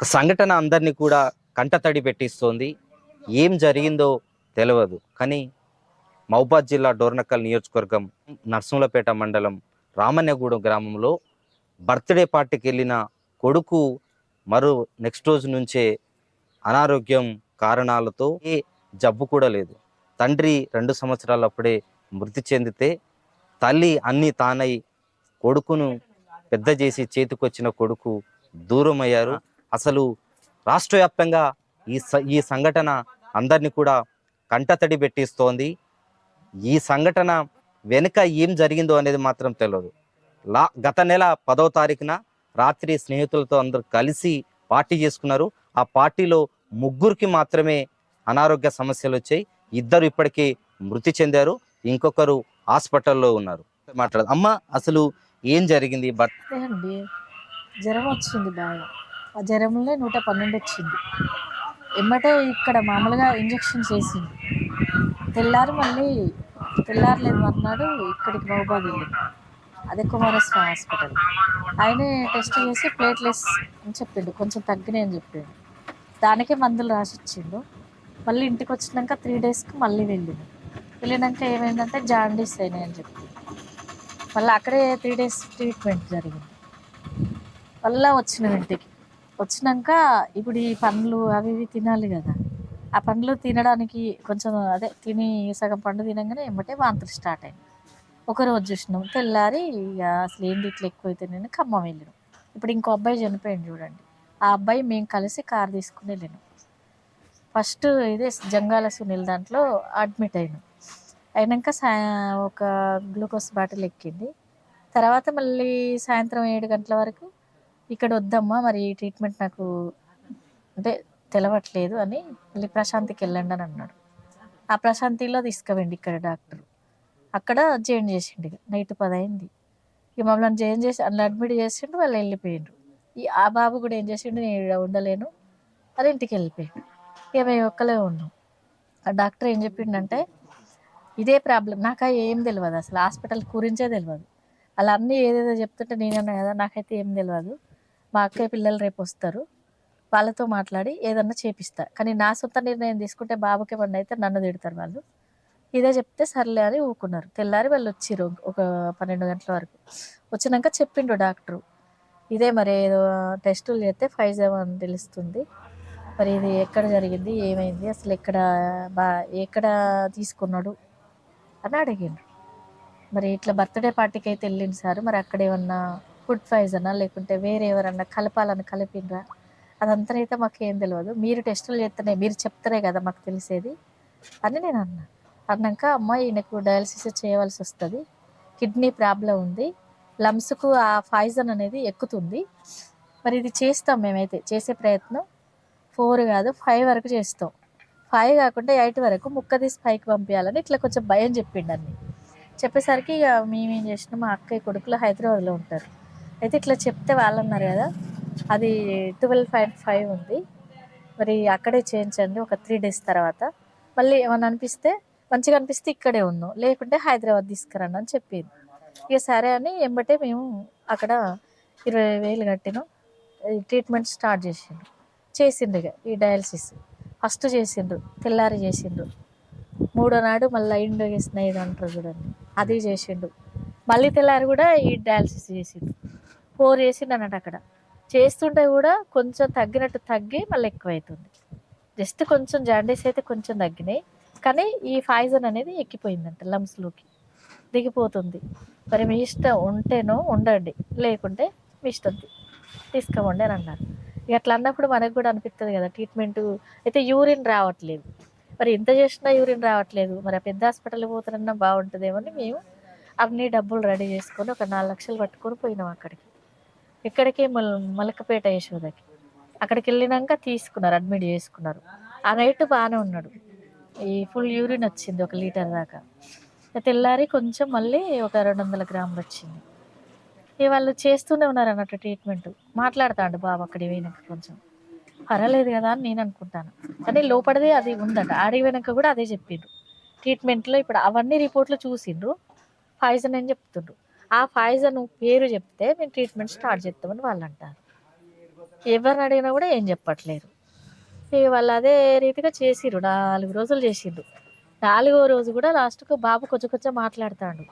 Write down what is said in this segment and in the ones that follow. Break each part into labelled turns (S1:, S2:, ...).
S1: ఒక సంఘటన అందరినీ కూడా కంటతడి పెట్టిస్తోంది. ఏం జరిగిందో తెలియదు కానీ మహబాద్ జిల్లా డోర్నకల్ నియోజకవర్గం నర్సింహులపేట మండలం రామన్యగూడెం గ్రామంలో బర్త్డే పార్టీకి వెళ్ళిన కొడుకు మరో నెక్స్ట్ రోజు నుంచే అనారోగ్యం కారణాలతో ఏ జబ్బు కూడా లేదు. తండ్రి రెండు సంవత్సరాలప్పుడే మృతి చెందితే తల్లి అన్ని తానై కొడుకును పెద్ద చేసి చేతికొచ్చిన కొడుకు దూరం అయ్యారు అసలు రాష్ట్ర వ్యాప్తంగా ఈ స- ఈ సంఘటన అందరినీ కూడా కంటతడి పెట్టిస్తోంది. ఈ సంఘటన వెనుక ఏం జరిగిందో అనేది మాత్రం తెలియదు లా గత నెల పదవ తారీఖున రాత్రి స్నేహితులతో అందరూ కలిసి పార్టీ చేసుకున్నారు. ఆ పార్టీలో ముగ్గురికి మాత్రమే అనారోగ్య సమస్యలు వచ్చాయి. ఇద్దరు ఇప్పటికీ మృతి చెందారు. ఇంకొకరు హాస్పిటల్లో ఉన్నారు. మాట్లాడదు. అమ్మ అసలు ఏం జరిగింది? బట్
S2: జ్వరం వచ్చింది బాగా. ఆ జ్వరంలో నూట పన్నెండు వచ్చింది. ఎమ్మటే ఇక్కడ మామూలుగా ఇంజక్షన్ చేసింది. తెల్లారి మళ్ళీ తెల్లారలేదు మర్నాడు ఇక్కడికి మహబాద్ వెళ్ళింది అదే కుమారస్వామి హాస్పిటల్. ఆయనే టెస్ట్ చేసి ప్లేట్లెస్ అని చెప్పిండు. కొంచెం తగ్గినాయి అని చెప్పిండు. దానికే మందులు రాసి ఇచ్చిండు. మళ్ళీ ఇంటికి వచ్చినాక త్రీ డేస్కి మళ్ళీ వెళ్ళింది వెళ్ళినాక ఏమైందంటే జాండీస్ అయినాయి అని చెప్పి. మళ్ళీ అక్కడే త్రీ డేస్ ట్రీట్మెంట్ జరిగింది. మళ్ళీ వచ్చిన ఇంటికి. వచ్చినాక ఇప్పుడు ఈ పండ్లు అవి ఇవి తినాలి కదా. ఆ పండ్లు తినడానికి కొంచెం అదే తిని సగం పండు తినగానే ఏమంటే వాంతులు స్టార్ట్ అయింది ఒక రోజు చూసినాం తెల్లారి ఇక అసలు ఏంటి ఇట్లా ఎక్కువైతే నేను ఖమ్మం వెళ్ళినాం. ఇప్పుడు ఇంకో అబ్బాయి చనిపోయింది చూడండి. ఆ అబ్బాయి మేము కలిసి కార్ తీసుకుని వెళ్ళినాం. ఫస్ట్ ఇదే జంగాల సునీల్ దాంట్లో అడ్మిట్ అయినాం. అయినాక సా ఒక గ్లూకోజ్ బాటిల్ ఎక్కింది. తర్వాత మళ్ళీ సాయంత్రం ఏడు గంటల వరకు ఇక్కడ వద్దమ్మా మరి ఈ ట్రీట్మెంట్ నాకు అంటే తెలవట్లేదు అని మళ్ళీ ప్రశాంతికి వెళ్ళండి అని అన్నాడు. ఆ ప్రశాంతిలో తీసుకువెండి ఇక్కడ డాక్టర్. అక్కడ జాయిన్ చేసిండు ఇక. నైట్ పది అయింది. ఇక మమ్మల్ని జాయిన్ చేసి అందులో అడ్మిట్ చేసిండు వాళ్ళు వెళ్ళిపోయిండ్రు. ఈ ఆ బాబు కూడా ఏం చేసిండు నేను ఉండలేను అది ఇంటికి వెళ్ళిపోయాడు. ఇక మేము ఒక్కలే ఉన్నాం. ఆ డాక్టర్ ఏం చెప్పిండంటే ఇదే ప్రాబ్లం నాకు ఏం తెలియదు అసలు హాస్పిటల్ గురించే తెలియదు అలా అన్నీ ఏదేదో చెప్తుంటే నేనన్నా కదా నాకైతే ఏం తెలియదు మా అక్కయ్య పిల్లలు రేపు వస్తారు వాళ్ళతో మాట్లాడి ఏదన్నా చేపిస్తా. కానీ నా సొంత నిర్ణయం తీసుకుంటే బాబుకి ఏమన్నా అయితే నన్ను తిడతారు వాళ్ళు. ఇదే చెప్తే సర్లే అని ఊకున్నారు తెల్లారి వాళ్ళు వచ్చిర్రు ఒక పన్నెండు గంటల వరకు. వచ్చినాక చెప్పిండు డాక్టరు. ఇదే మరి ఏదో టెస్టులు చేస్తే ఫైజర్ అని తెలుస్తుంది. మరి ఇది ఎక్కడ జరిగింది ఏమైంది అసలు ఎక్కడ బా ఎక్కడ తీసుకున్నాడు అని అడిగిండ్రు. మరి ఇట్లా బర్త్డే పార్టీకి అయితే వెళ్ళింది సార్. మరి అక్కడ ఏమన్నా ఫుడ్ పాయిజనా లేకుంటే వేరే ఎవరన్నా కలపాలని కలిపిండ్రా? అదంతా అయితే మాకు ఏం తెలియదు మీరు టెస్టులు చేస్తేనే మీరు చెప్తారే కదా మాకు తెలిసేది. అని నేను అన్నా. అన్నాక అమ్మ ఈయనకు డయాలసిస్ చేయవలసి వస్తుంది. కిడ్నీ ప్రాబ్లం ఉంది. లంగ్స్కు ఆ పాయిజన్ అనేది ఎక్కుతుంది. మరి ఇది చేస్తాం మేమైతే చేసే ప్రయత్నం. ఫోర్ కాదు ఫైవ్ వరకు చేస్తాం. ఫైవ్ కాకుండా ఎయిట్ వరకు ముక్క తీసి పైకి పంపించాలని ఇట్లా కొంచెం భయం చెప్పిండు అన్ని. చెప్పేసరికి ఇక మేమేం చేసినా చేసినాం మా అక్కయ్య కొడుకులు హైదరాబాద్లో ఉంటారు. అయితే ఇట్లా చెప్తే వాళ్ళు అన్నారు కదా అది ట్వెల్వ్ పాయింట్ ఫైవ్ ఉంది. మరి అక్కడే చేయించండి ఒక త్రీ డేస్ తర్వాత. మళ్ళీ ఏమన్నా అనిపిస్తే మంచిగా అనిపిస్తే ఇక్కడే ఉన్నాం లేకుంటే హైదరాబాద్ తీసుకురండి అని చెప్పింది. ఇక సరే అని ఎంబటే మేము అక్కడ ఇరవై వేలు కట్టినాం ఈ ట్రీట్మెంట్ స్టార్ట్ చేసిండు చేసిండ్రు ఇక ఈ డయాలసిస్. ఫస్ట్ చేసిండ్రు తెల్లారి చేసిండ్రు. మూడో నాడు మళ్ళీ ఇండోగేస్ నైడ్ అంటారు చూడండి అది చేసిండు మళ్ళీ తెల్లారి కూడా ఈ డయాలసిస్ చేసిండు ఫోర్ చేసిండు అన్నట్టు అక్కడ. చేస్తుంటే కూడా కొంచెం తగ్గినట్టు తగ్గి మళ్ళీ ఎక్కువైతుంది. జస్ట్ కొంచెం జాండీస్ అయితే కొంచెం తగ్గినాయి. కానీ ఈ ఫాయిజన్ అనేది ఎక్కిపోయిందంట లంగ్స్లోకి దిగిపోతుంది. మరి మీ ఇష్టం ఉంటేనో ఉండండి. లేకుంటే మీ ఇష్టం తీ- తీసుకోమండి అని అన్నారు. ఇక అట్లా అన్నప్పుడు మనకు కూడా అనిపిస్తుంది కదా ట్రీట్మెంట్ అయితే యూరిన్ రావట్లేదు. మరి ఎంత చేసినా యూరిన్ రావట్లేదు. మరి ఆ పెద్ద హాస్పిటల్కి పోతారన్నా బాగుంటుందేమో అని మేము అన్ని డబ్బులు రెడీ చేసుకొని ఒక నాలుగు లక్షలు పట్టుకొని పోయినాం అక్కడికి. ఇక్కడికి మల్ మలకపేట యశోదకి. అక్కడికి వెళ్ళినాక తీసుకున్నారు అడ్మిట్ చేసుకున్నారు. ఆ నైట్ బాగానే ఉన్నాడు. ఈ ఫుల్ యూరిన్ వచ్చింది ఒక లీటర్ దాకా. తెల్లారి కొంచెం మళ్ళీ ఒక రెండు వందల గ్రాములు వచ్చింది. ఇక వాళ్ళు చేస్తూనే ఉన్నారు అన్నట్టు ట్రీట్మెంట్. మాట్లాడతాడు బాబు అక్కడికి పోయినాక కొంచెం. పర్వాలేదు కదా అని నేను అనుకుంటాను. కానీ లోపలిదే అది ఉందట. ఆడికి పోయినాక కూడా అదే చెప్పిండ్రు. ట్రీట్మెంట్లో ఇప్పుడు అవన్నీ రిపోర్ట్లు చూసిండ్రు. పాయిజన్ అని చెప్తుండ్రు. ఆ ఫాయిజన్ పేరు చెప్తే మేము ట్రీట్మెంట్ స్టార్ట్ చేస్తామని వాళ్ళు అంటారు. ఎవరిని అడిగినా కూడా ఏం చెప్పట్లేరు. ఇక వాళ్ళు అదే రీతిగా చేసిరు నాలుగు రోజులు చేసిండు నాలుగో రోజు కూడా లాస్ట్కు బాబు కొంచెం కొంచెం మాట్లాడతాడు.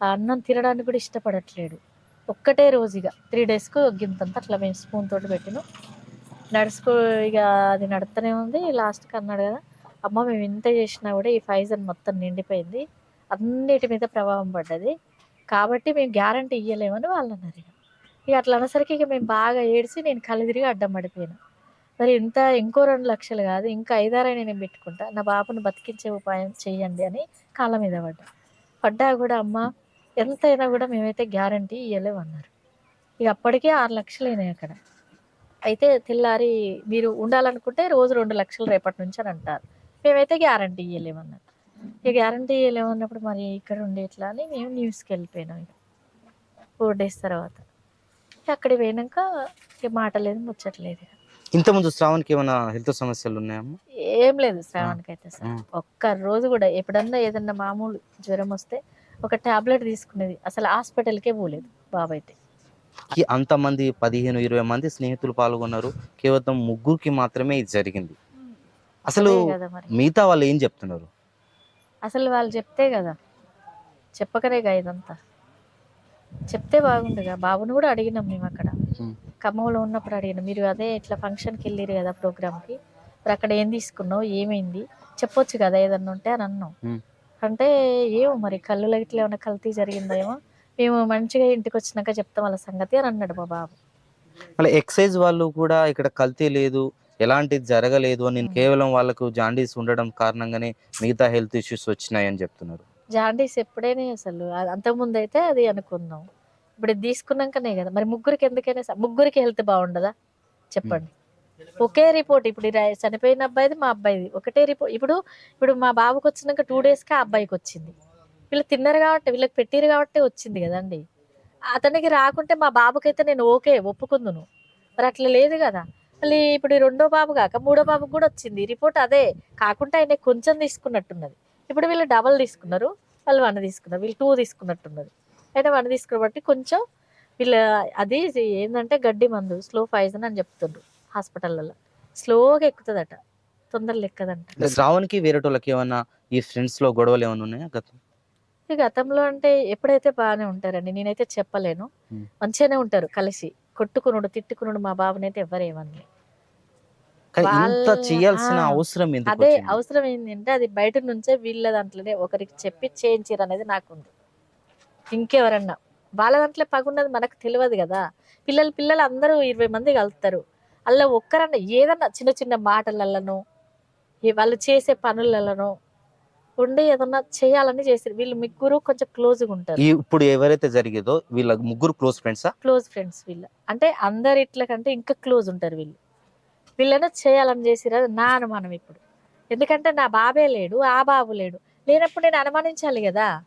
S2: ఆ అన్నం తినడానికి కూడా ఇష్టపడట్లేడు. ఒక్కటే రోజు ఇక త్రీ డేస్కు గింతంత అట్లా మేము స్పూన్ తోటి పెట్టినాం. నడుచుకో ఇక అది నడుతూనే ఉంది లాస్ట్కి అన్నాడు కదా. అమ్మ మేము ఇంత చేసినా కూడా ఈ ఫైజన్ మొత్తం నిండిపోయింది. అన్నిటి మీద ప్రభావం పడ్డది. కాబట్టి మేము గ్యారంటీ ఇవ్వలేమని వాళ్ళు అన్నారు ఇక అట్లా అనేసరికి ఇక మేము బాగా ఏడిసి నేను కళ్ళు తిరిగి అడ్డం పడిపోయాను. మరి ఇంత ఇంకో రెండు లక్షలు కాదు ఇంకా ఐదారైనా నేను పెట్టుకుంటా. నా బాబుని బతికించే ఉపాయం చేయండి అని కాళ్ళ మీద పడ్డా. పడ్డా కూడా అమ్మ ఎంతైనా కూడా మేమైతే గ్యారంటీ ఇవ్వలేము అన్నారు ఇక అప్పటికే ఆరు లక్షలు అయినాయి అక్కడ. అయితే తెల్లారి మీరు ఉండాలనుకుంటే రోజు రెండు లక్షలు రేపటి నుంచి అని అంటారు. మేమైతే గ్యారంటీ ఇవ్వలేమన్నారు ఇక గ్యారంటీ ఇవ్వలేమన్నప్పుడు మరి ఇక్కడ ఉండే ఎట్లా అని మేము న్యూస్కి వెళ్ళిపోయినాం ఇక. ఫోర్ డేస్ తర్వాత. అక్కడికి పోయినాక ఇక మాట లేదు ముచ్చట్లేదు ఇక.
S1: ఇంతకుముందు శ్రావణ్కి ఏమైనా హెల్త్ సమస్యలు ఉన్నాయమ్మా?
S2: ఏం లేదు శ్రావణ్కి అయితే సార్. ఒక్క రోజు కూడా ఎప్పుడన్నా ఏదన్నా మామూలు జ్వరం వస్తే ఒక టాబ్లెట్ తీసుకునేది. అసలు హాస్పిటల్కే పోలేదు బాబు అయితే
S1: ఈ అంతమంది పదిహేను ఇరవై మంది స్నేహితులు పాల్గొన్నారు. కేవలం ముగ్గురికి మాత్రమే ఇది జరిగింది. అసలు
S2: అదే కదా మరి.
S1: మిగతా వాళ్ళు ఏం చెప్తున్నారు?
S2: అసలు వాళ్ళు చెప్తే కదా చెప్పకనేగా ఇదంతా. చెప్తే బాగుండుగా. బాబుని కూడా అడిగినాం మేము అక్కడ. ఖమ్మంలో ఉన్నప్పుడు అడిగినాం. మీరు అదే ఇట్లా ఫంక్షన్కి వెళ్ళారు కదా ప్రోగ్రామ్కి. మరి అక్కడ ఏం తీసుకున్నావు? ఏమైంది? చెప్పొచ్చు కదా ఏదన్నా ఉంటే అని అన్నాం. అంటే ఏమో మరి కళ్ళులో ఇట్లా ఏమైనా కల్తీ జరిగిందేమో మేము మంచిగా ఇంటికి వచ్చినాక చెప్తాం వాళ్ళ సంగతి అని అన్నాడు మా బాబు.
S1: మళ్ళీ ఎక్సైజ్ వాళ్ళు కూడా ఇక్కడ కల్తీ లేదు. ఎలాంటిది జరగలేదు అని కేవలం వాళ్ళకు జాండీస్ ఉండడం కారణంగానే మిగతా హెల్త్ ఇష్యూస్ వచ్చినాయి అని చెప్తున్నారు.
S2: జాండీస్ ఎప్పుడైనా అసలు అంతకుముందు అయితే అది అనుకున్నాం ఇప్పుడు తీసుకున్నాకనే కదా మరి ముగ్గురికి ఎందుకైనా ముగ్గురికి హెల్త్ బాగుండదా? చెప్పండి. ఒకే రిపోర్ట్ ఇప్పుడు చనిపోయిన అబ్బాయిది మా అబ్బాయిది. ఒకటే రిపోర్ట్ ఇప్పుడు ఇప్పుడు మా బాబుకి వచ్చినాక టూ డేస్కి ఆ అబ్బాయికి వచ్చింది. వీళ్ళు తిన్నారు కాబట్టి వీళ్ళకి పెట్టిరు కాబట్టి వచ్చింది కదండి. అతనికి రాకుంటే మా బాబుకైతే నేను ఓకే ఒప్పుకుందును. మరి అట్లా లేదు కదా. మళ్ళీ ఇప్పుడు ఈ రెండో బాబు కాక మూడో బాబుకి కూడా వచ్చింది. రిపోర్ట్ అదే. కాకుండా ఆయన కొంచెం తీసుకున్నట్టున్నది. ఇప్పుడు వీళ్ళు డబల్ తీసుకున్నారు. వాళ్ళు వన్ తీసుకున్నారు. వీళ్ళు టూ తీసుకున్నట్టున్నది. అయితే వన్ తీసుకున్న బట్టి కొంచెం వీళ్ళ అది ఏంటంటే గడ్డి మందు స్లో పాయిజన్ అని చెప్తుండ్రు హాస్పిటల్లో స్లోగా ఎక్కుతుందట. తొందరగా ఎక్కదంట
S1: శ్రావణ్కి వేరేటోళ్ళకి ఏమన్నా ఈ ఫ్రెండ్స్లో గొడవలు ఏమైనా ఉన్నాయా గతం?
S2: గతంలో అంటే ఎప్పుడైతే బాగానే ఉంటారండి నేనైతే చెప్పలేను. మంచిగానే ఉంటారు కలిసి. కొట్టుకునుడు తిట్టుకునుడు మా బాబుని అయితే ఎవరేమని
S1: ఇంత చేయాల్సిన అవసరం
S2: అదే? అవసరం ఏంటంటే అది బయట నుంచే వీళ్ళ దాంట్లోనే ఒకరికి చెప్పి చేయించారు అనేది నాకుంది. ఇంకెవరన్నా? వాళ్ళ దాంట్లో పగున్నది మనకు తెలియదు కదా. పిల్లలు పిల్లలు అందరూ ఇరవై మంది కలుస్తారు. అలా ఒక్కరన్నా ఏదన్నా చిన్న చిన్న మాటలలోనో వాళ్ళు చేసే పనులలోనో ఉండి ఏదన్నా చేయాలని చేసారు వీళ్ళు ముగ్గురు కొంచెం క్లోజ్గా ఉంటారు.
S1: ఈ ఇప్పుడు ఎవరైతే జరిగేదో వీళ్ళ ముగ్గురు క్లోజ్ ఫ్రెండ్సా
S2: క్లోజ్ ఫ్రెండ్స్ వీళ్ళు. అంటే అందరి ఇట్ల కంటే ఇంకా క్లోజ్ ఉంటారు వీళ్ళు. వీళ్ళని చేయాలని చేసిరు? అది నా అనుమానం ఇప్పుడు. ఎందుకంటే నా బాబే లేడు ఆ బాబు లేడు. లేనప్పుడు నేను అనుమానించాలి కదా.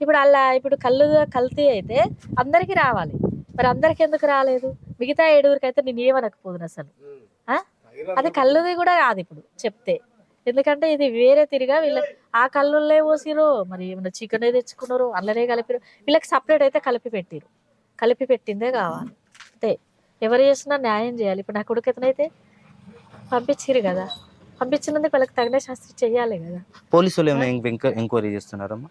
S2: ఇప్పుడు అలా ఇప్పుడు కళ్ళు కల్తీ అయితే అందరికీ రావాలి. మరి అందరికి ఎందుకు రాలేదు? మిగతా ఏడుగురికి అయితే నేను ఏమనకపోదును అసలు. ఆ? అది కళ్ళుది కూడా కాదు ఇప్పుడు చెప్తే. ఎందుకంటే ఇది వేరే తిరిగా వీళ్ళ ఆ కళ్ళుల్లే పోసిరు మరి ఏమైనా చికెన్ తెచ్చుకున్నారు అల్లనే కలిపిరు వీళ్ళకి సపరేట్ అయితే కలిపి పెట్టిరు కలిపి పెట్టిందే కావాలి. అంతే. ఎవరు చేసినా న్యాయం చేయాలి. ఇప్పుడు నా కొడుకు ఎతనైతే పంపించిరు కదా. పంపించినందుకు వాళ్ళకి తగిన శాస్త్రి చెయ్యాలి కదా.
S1: పోలీసు వాళ్ళు ఏమైనా ఎంక్వ- ఎంక్వైరీ చేస్తున్నారమ్మా?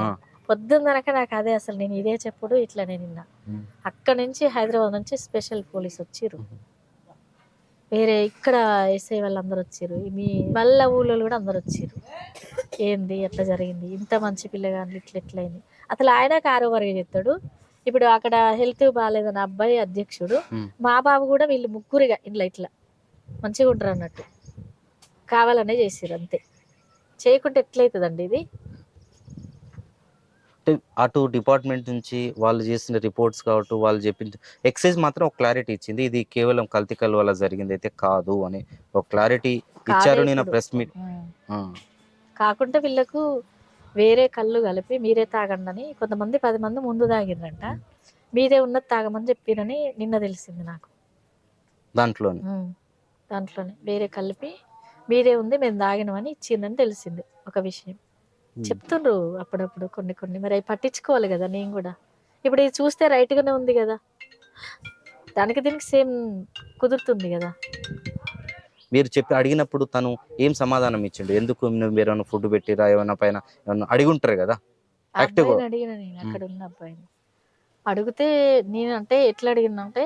S1: ఆ.
S2: పొద్దున్ననక నాకు అదే అసలు నేను ఇదే చెప్పుడు ఇట్లా నేను నిన్న. అక్కడ నుంచి హైదరాబాద్ నుంచి స్పెషల్ పోలీస్ వచ్చిర్రు. వేరే ఇక్కడ ఎస్ఐ వాళ్ళందరూ వచ్చిర్రు మీ మళ్ళా ఊళ్ళో కూడా అందరు వచ్చిర్రు ఏంది? ఎట్లా జరిగింది? ఇంత మంచి పిల్లగాని ఇట్లా ఎట్లయింది అసలు ఆయన కారోబార్గా చెప్తాడు ఇప్పుడు అక్కడ హెల్త్ బాగాలేదని అబ్బాయి అధ్యక్షుడు. మా బాబు కూడా వీళ్ళు ముగ్గురుగా ఇట్లా ఇట్లా మంచిగా ఉంటారు అన్నట్టు. కావాలనే చేసిర్రు అంతే. చేయకుంటే ఎట్లయితుందండి ఇది?
S1: అంటే అటు డిపార్ట్మెంట్ నుంచి వాళ్ళు చేసిన రిపోర్ట్స్ కావచ్చు వాళ్ళు చెప్పింది. ఎక్సైజ్ మాత్రం ఒక క్లారిటీ ఇచ్చింది. ఇది కేవలం కల్తీ కల్ వల్ల జరిగింది అయితే కాదు అని ఒక క్లారిటీ ఇచ్చారు నేను. ప్రెస్ మీట్
S2: కాకుంటే వీళ్ళకు వేరే కళ్ళు కలిపి మీరే తాగండి అని కొంతమంది పది మంది ముందు తాగిండ్రంట. మీదే ఉన్నది తాగమని చెప్పిరని నిన్న తెలిసింది నాకు.
S1: దాంట్లోనే.
S2: ఉమ్. దాంట్లోనే. వేరే కలిపి మీదే ఉంది మేము తాగినమని ఇచ్చిందని తెలిసింది ఒక విషయం. చెప్తుండ్రు అప్పుడప్పుడు కొన్ని కొన్ని. మరి అవి పట్టించుకోవాలి కదా నేను కూడా. ఇప్పుడు ఇది చూస్తే right గానే ఉంది కదా. దానికి దీనికి సేమ్ కుదురుతుంది కదా.
S1: మీరు చెప్పి అడిగినప్పుడు తను ఏం సమాధానం ఇచ్చిండు? ఎందుకు మీరు ఏమైనా ఫుడ్ పెట్టిరా? ఏమైనా పైన అడిగి ఉంటారు కదా.
S2: అడిగిన నేను అక్కడ ఉన్న అబ్బాయిని. అడిగితే నేను అంటే ఎట్లా అడిగిన అంటే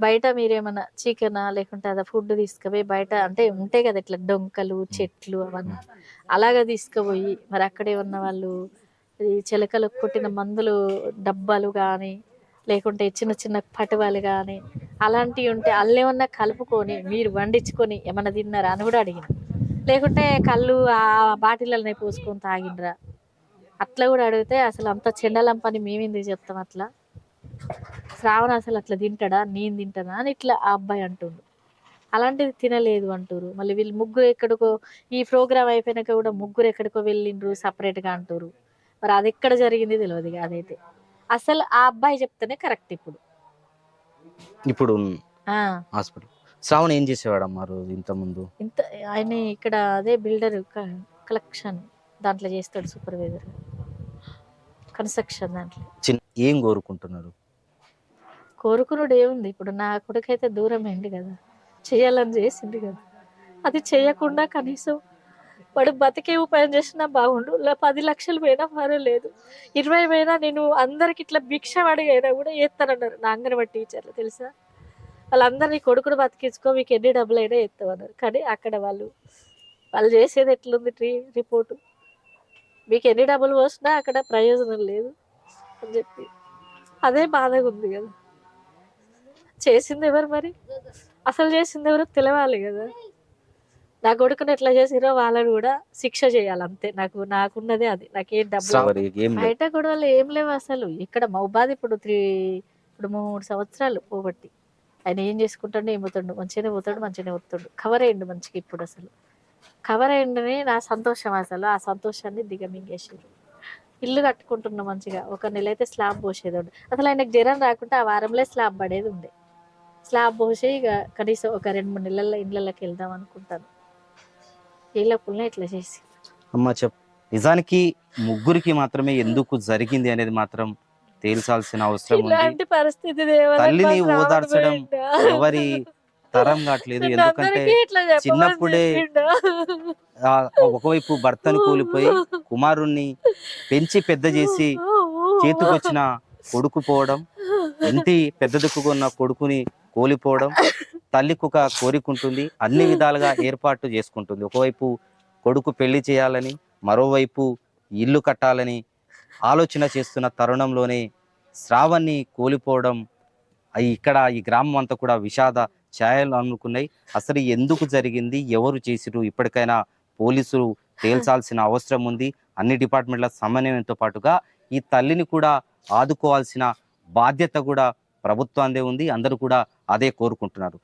S2: బయట మీరేమన్నా చికెనా లేకుంటే అదే ఫుడ్ తీసుకుపోయి బయట అంటే ఉంటాయి కదా ఇట్లా డొంకలు చెట్లు అవన్నీ. అలాగా తీసుకుపోయి మరి అక్కడే ఉన్న వాళ్ళు ఈ చిలకలు కొట్టిన మందులు డబ్బాలు కానీ లేకుంటే చిన్న చిన్న పటువాలు కానీ అలాంటివి ఉంటే అల్లేమన్నా కలుపుకొని మీరు వండించుకొని ఏమన్నా తిన్నారా అని కూడా అడిగిన. లేకుంటే కళ్ళు ఆ బాటిళ్ళనే పోసుకొని తాగిండ్రా. అట్లా కూడా అడిగితే అసలు అంత చెండలం పని మేమెందుకు చెప్తాం అట్లా? శ్రావణ అసలు అట్లా తింటాడా? నేను తింటానా? అని ఇట్లా ఆ అబ్బాయి అంటుండు. అలాంటిది తినలేదు అంటారు మళ్ళీ వీళ్ళు ముగ్గురు ఎక్కడికో ఈ ప్రోగ్రామ్ అయిపోయినాక కూడా ముగ్గురు ఎక్కడికో వెళ్ళిండ్రు సపరేట్గా అంటారు మరి అది ఎక్కడ జరిగింది తెలియదు అదైతే. అసలు ఆ అబ్బాయి చెప్తేనే కరెక్ట్ ఇప్పుడు.
S1: ఇప్పుడు
S2: ఆ,
S1: హాస్పిటల్. శ్రావణ్ ఏం చేసేవాడమ్మా రోజు ఇంత ముందు?
S2: ఇంత ఆయన ఇక్కడ అదే బిల్డర్ కలెక్షన్ దాంట్లో చేస్తాడు సూపర్వైజర్. కన్స్ట్రక్షన్ దాంట్లో.
S1: చిన్న ఏం కోరుకుంటున్నారు?
S2: కోరుకునుడు ఏముంది ఇప్పుడు నా కొడుకైతే దూరం అయింది కదా? చేయాలని చేసింది కదా? అది చేయకుండా కనీసం వాడు బతికే ఉపాయం చేసినా బాగుండు. పది లక్షలు పోయినా పర్వాలేదు. ఇరవై పోయినా నేను అందరికి ఇట్లా భిక్ష అడిగైనా కూడా ఎత్తానన్నారు నా అంగన్వాడి టీచర్లు తెలుసా? వాళ్ళందరినీ కొడుకును బతికించుకో మీకు ఎన్ని డబ్బులు అయినా ఎత్తామన్నారు. కానీ అక్కడ వాళ్ళు వాళ్ళు చేసేది ఎట్లుంది రీ రిపోర్టు? మీకు ఎన్ని డబ్బులు పోసినా అక్కడ ప్రయోజనం లేదు అని చెప్పి. అదే బాధగా ఉంది కదా? చేసింది ఎవరు మరి? అసలు చేసింది ఎవరు? తెలవాలి కదా. నా కొడుకుని ఎట్లా చేసిరో వాళ్ళని కూడా శిక్ష చేయాలి అంతే. నాకు నాకున్నదే అది. నాకేం
S1: లేదు
S2: బయట గొడవలు ఏం లేవు అసలు. ఇక్కడ మౌబాద్ ఇప్పుడు త్రీ ఇప్పుడు మూడు సంవత్సరాలు పోబట్టి. ఆయన ఏం చేసుకుంటాడు ఏం పోతాడు మంచిగానే పోతాడు మంచిగానే వస్తాడు. కవర్ అయ్యిండు మంచిగా ఇప్పుడు అసలు. కవర్ అయ్యిండని నా సంతోషం అసలు. ఆ సంతోషాన్ని దిగమింగేసారు ఇల్లు కట్టుకుంటున్నాం మంచిగా. ఒక నెల అయితే స్లాబ్ పోసేది అసలు ఆయనకు జ్వరం రాకుంటే ఆ వారంలో స్లాబ్ పడేది ఉండే. స్లాబ్ పోసి ఇక కనీసం ఒక రెండు మూడు నెలల్లో ఇళ్ళకి వెళ్దాం అనుకుంటాను. వీళ్ళ పుల్లని ఇట్లా చేసి
S1: అమ్మ చెప్ నిజానికి ముగ్గురికి మాత్రమే ఎందుకు జరిగింది అనేది మాత్రం తేల్చాల్సిన అవసరం ఉంది.
S2: పరిస్థితి
S1: తల్లిని
S2: మాకు రావడం
S1: ఓదార్చడం? ఎవరి తరం కావట్లేదు. ఎందుకంటే
S2: అందరికీ ఇట్లా చెప్పమని
S1: చిన్నప్పుడే? ఆ ఒకవైపు భర్తను కూలిపోయి కుమారుణ్ణి పెంచి పెద్ద చేసి చేతికొచ్చిన కొడుకు పోవడం ఇంటి పెద్ద దిక్కుకున్న కొడుకుని కోలిపోవడం తల్లి కుక కోరికుంటుంది అన్ని విధాలుగా ఏర్పాటు చేసుకుంటుంది. ఒకవైపు కొడుకు పెళ్ళి చేయాలని మరోవైపు ఇల్లు కట్టాలని ఆలోచన చేస్తున్న తరుణంలోనే శ్రావణ్ణి కోల్పోవడం ఇక్కడ ఈ గ్రామం అంతా కూడా విషాద ఛాయలు అనుకున్నాయి అసలు ఎందుకు జరిగింది? ఎవరు చేసిరు ఇప్పటికైనా పోలీసులు తేల్చాల్సిన అవసరం ఉంది. అన్ని డిపార్ట్మెంట్ల సమన్వయంతో పాటుగా ఈ తల్లిని కూడా ఆదుకోవాల్సిన బాధ్యత కూడా ప్రభుత్వాందే ఉంది అందరూ కూడా అదే కోరుకుంటున్నారు.